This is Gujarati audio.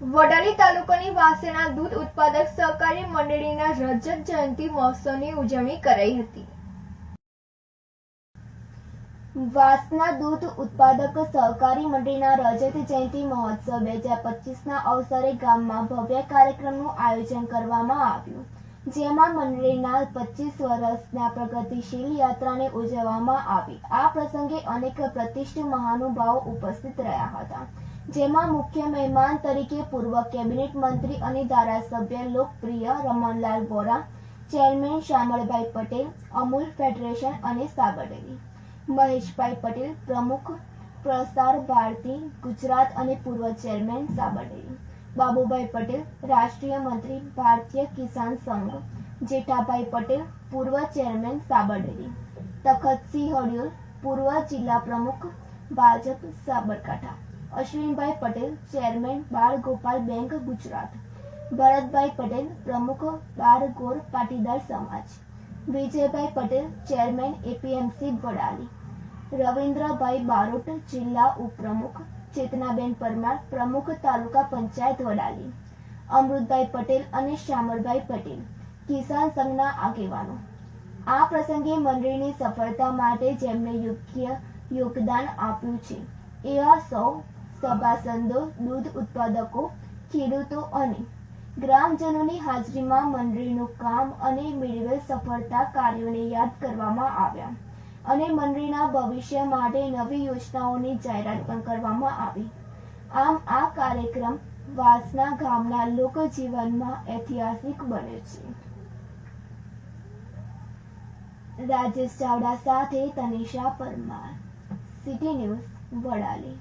વડાલી તાલુકાની વાસેના દૂધ ઉત્પાદક સહકારી મંડળીના રજત જયંતિ મહોત્સવની ઉજવણી કરાઈ હતી. વાસના દૂધ ઉત્પાદક સહકારી મંડળીના રજત જયંતિ મહોત્સવ બે હજાર પચીસના અવસરે ગામમાં ભવ્ય કાર્યક્રમનું આયોજન કરવામાં આવ્યું. જેમાં મંડળીના પચીસ વર્ષના પ્રગતિશીલ યાત્રાને ઉજવવામાં આવી. આ પ્રસંગે અનેક પ્રતિષ્ઠિત મહાનુભાવો ઉપસ્થિત રહ્યા હતા. જેમાં મુખ્ય મહેમાન તરીકે પૂર્વ કેબિનેટ મંત્રી અને ધારાસભ્ય લોકપ્રિય રમણલાલ વોરા, ચેરમેન શ્યામળભાઈ પટેલ, અમૂલ ફેડરેશન અને સાબરડેરી મહેશભાઈ પટેલ પ્રમુખ, પ્રસાર ભારતી, ગુજરાત અને પૂર્વ ચેરમેન સાબરડેરી બાબુભાઈ પટેલ રાષ્ટ્રીય મંત્રી ભારતીય કિસાન સંઘ. જેઠાભાઈ પટેલ પૂર્વ ચેરમેન સાબરડેરી તખતસિંહ હડિયોલ પૂર્વ જિલ્લા પ્રમુખ, Bhajap Sabarkantha. Ashwinbhai Patel, chairman Bal Gopal bank, Gujarat. Bharatbhai Patel, પ્રમુખ બાર ગોર પાટીદાર સમાજ. Vijaybhai Patel, chairman APMC, Vadali. Ravindrabhai Barot, જિલ્લા ઉપપ્રમુખ. ચેતનાબેન પરમાર, પ્રમુખ તાલુકા પંચાયત, વડાલી. અમૃતભાઈ પટેલ અને શ્યામળભાઈ પટેલ, કિસાન સંઘના આગેવાનો. આ પ્રસંગે મંડળીની સફળતા માટે જેમણે યોગ્ય યોગદાન આપ્યું છે, એવા સૌ સભાસદો, દૂધ ઉત્પાદકો, ખેડૂતો અને ગ્રામજનોની હાજરીમાં મંડળીનું કામ અને મેળવેલ સફળતા કાર્યોને યાદ કરવામાં આવ્યા અને મંડળીના ભવિષ્ય માટે નવી યોજનાઓની જાહેરાત પણ કરવામાં આવી. આમ, આ કાર્યક્રમ વાસના ગામના લોકજીવનમાં ઐતિહાસિક બને છે. રાજેશ ચાવડા સાથે તનિષા પરમાર, સિટી ન્યૂઝ, વડાલી.